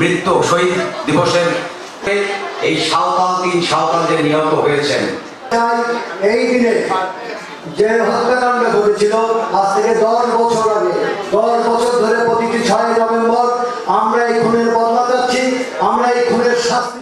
মৃত্যু শহীদ দিবসের এই সাঁওতাল তিন সাঁওতাল যে নিহত হয়েছেন। এই দিনে যে হত্যাকাণ্ড ঘটেছিল, আজ থেকে দশ বছর আগে, দশ বছর ধরে প্রতিটি ছয় নভেম্বর আমরা এই খুনের বদলা চাচ্ছি, আমরা এই খুনের শাস্তি